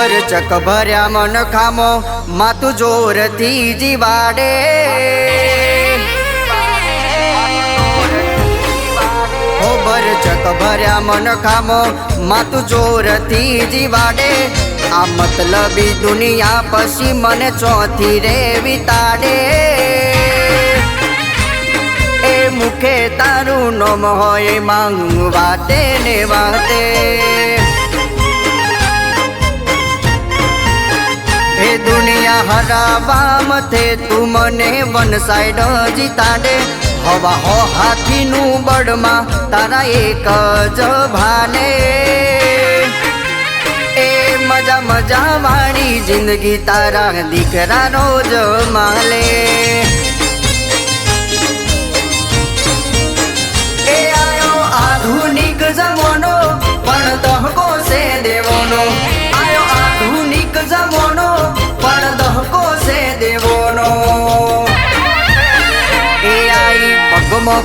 Uber ચક ભર્યા મન ખામો માતું જોરથી જીવાડે. ઓબર ચક ભર્યા મન ખામો માતું જોરથી જીવાડે. આ મતલબી દુનિયા પછી મને ચોથી રે વિતાડે. એ મુખે તારું નોમ હોય માંગ વાતે ને વાતે. દુનિયા હરાવા મથે તું મને વન સાઈડ જીતાડે. હવા હો હાથીનું બળમાં તારા એક જ ભાને. એ મજા મજા વાળી જિંદગી તારા દીકરા રોજ માલે.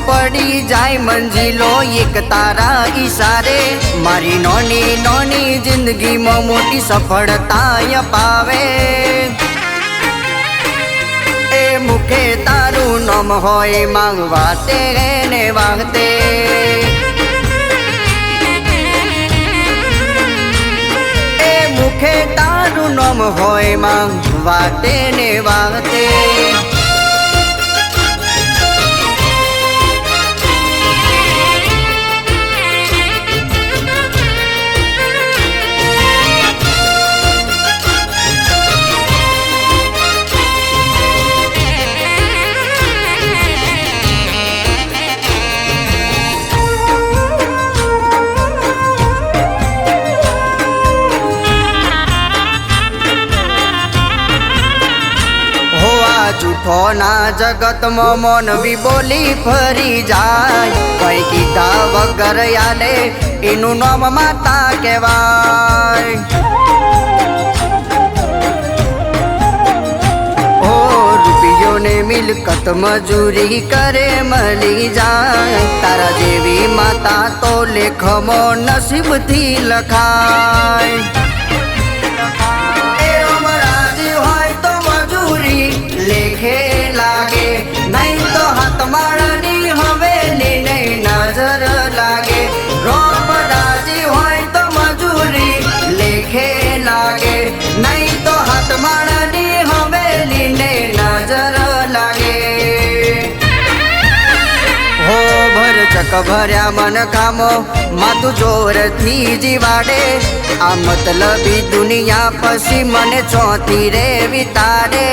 પડી જાય મંજિલો એક તારા ઈશારે. મારી નોની નોની જિંદગીમાં મોટી સફળતા અપાવે. એ મુખે તારું નામ હોય માંગવા તે ને વાગતે એ મુખે તારું નામ હોય માંગવા તે ને વાગતે હોવા જૂઠો ના જગતમાં મન બોલી ફરી જાય. કઈ કીધા વગર યાલે એનું નામ માતા કહેવાય. ઓ મિલકત મજૂરી કરે મળી જાય. તારા જેવી માતા તો લેખમો નસીબથી લખાય. ભર્યા મન કામો માતું જોરથી જીવાડે. આ મતલબી દુનિયા પછી મને ચોથી રે વિતાડે.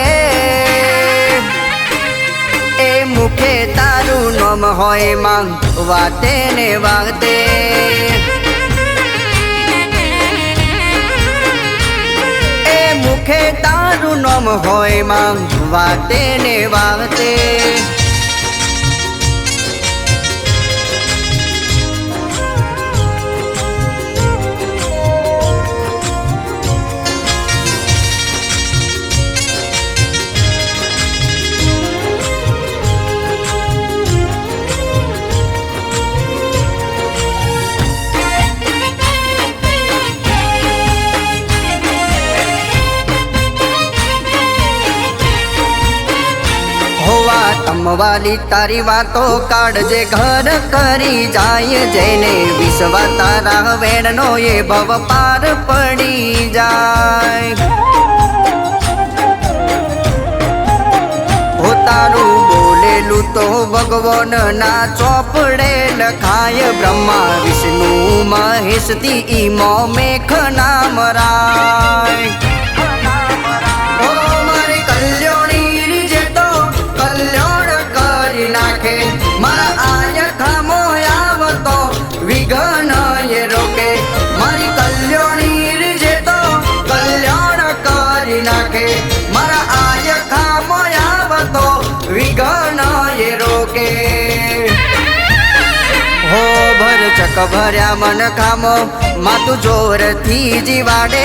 એ મુખે તારું નમ હોય માંગ, વાતે ને વાગતે. એ મુખે તારું નમ હોય માંગ, વાતે ને વાગતે. હોવા તમવાલી તારી વાતો કાઢજે ઘર કરી જાય, જેને વિશ્વા તારા વેણનો એ ભવ પાર પડી જાય. તારું બોલેલું તો ભગવાન ના ચોપડે લખાય, બ્રહ્મા, વિષ્ણુ મહેશથી ઈમો મેઘ, નામ, રાય. ભર ચક ભર્યા મન કામો માતું જોરથી જીવાડે.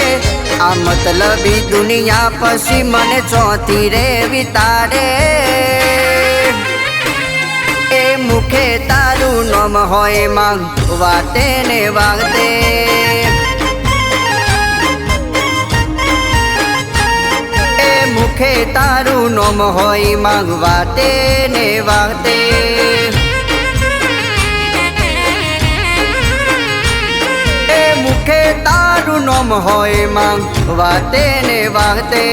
આ મતલબી દુનિયા પછી મને ચોથી રે વિતાડે. એ મુખે તારું નમ હોય માંગ, વાતે ને વાગતે. મુખે તારું નોમ હોય માંગ, વાતે ને વાતે મુખે તારું નોમ હોયમાં વાતે ને વાતે.